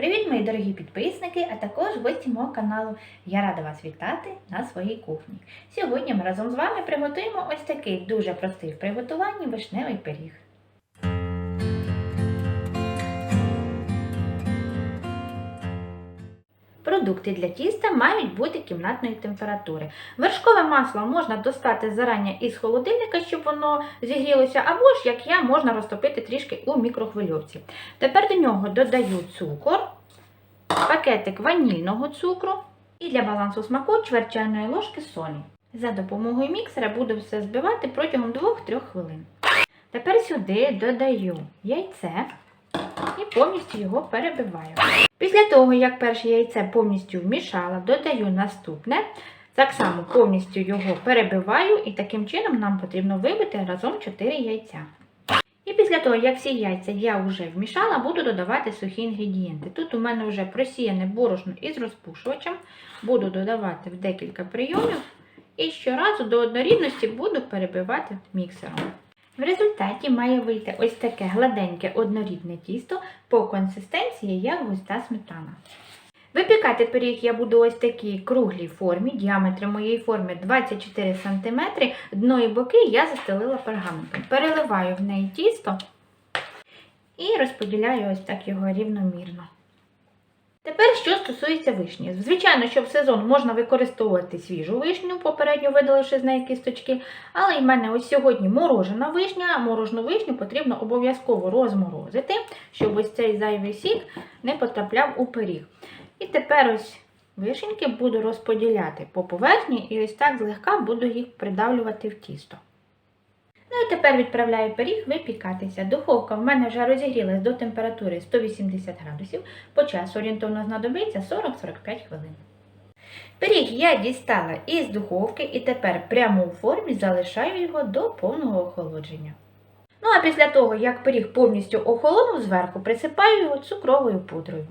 Привіт, мої дорогі підписники, а також гості мого каналу. Я рада вас вітати на своїй кухні. Сьогодні ми разом з вами приготуємо ось такий дуже простий в приготуванні вишневий пиріг. Продукти для тіста мають бути кімнатної температури. Вершкове масло можна достати зарані із холодильника, щоб воно зігрілося, або ж, як я, можна розтопити трішки у мікрохвильовці. Тепер до нього додаю цукор, пакетик ванільного цукру і для балансу смаку чверть чайної ложки солі. За допомогою міксера буду все збивати протягом 2-3 хвилин. Тепер сюди додаю яйце і повністю його перебиваю. Після того, як перше яйце повністю вмішала, додаю наступне. Так само повністю його перебиваю і таким чином нам потрібно вибити разом 4 яйця. І після того, як всі яйця я вже вмішала, буду додавати сухі інгредієнти. Тут у мене вже просіяне борошно із розпушувачем, буду додавати в декілька прийомів і щоразу до однорідності буду перебивати міксером. В результаті має вийти ось таке гладеньке однорідне тісто по консистенції, як густа сметана. Випікати пиріг я буду ось такій круглій формі, діаметр моєї форми 24 см, дно і боки я застелила пергаментом. Переливаю в неї тісто і розподіляю ось так його рівномірно. Тепер, що стосується вишні. Звичайно, що в сезон можна використовувати свіжу вишню, попередньо видаливши з неї кісточки, але в мене ось сьогодні морожена вишня, морожену вишню потрібно обов'язково розморозити, щоб ось цей зайвий сік не потрапляв у пиріг. І тепер ось вишеньки буду розподіляти по поверхні і ось так злегка буду їх придавлювати в тісто. Ну і тепер відправляю пиріг випікатися. Духовка в мене вже розігрілась до температури 180 градусів, по часу орієнтовно знадобиться 40-45 хвилин. Пиріг я дістала із духовки і тепер прямо у формі залишаю його до повного охолодження. Ну а після того, як пиріг повністю охолонув зверху, присипаю його цукровою пудрою.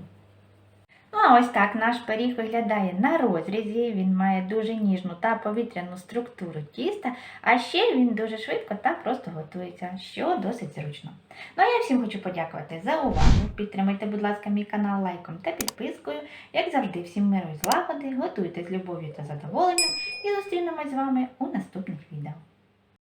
Ну, а ось так наш пиріг виглядає на розрізі. Він має дуже ніжну та повітряну структуру тіста, а ще він дуже швидко та просто готується, що досить зручно. Ну а я всім хочу подякувати за увагу. Підтримайте, будь ласка, мій канал лайком та підпискою. Як завжди, всім миру і злагоди, готуйте з любов'ю та задоволенням і зустрінемось з вами у наступних відео.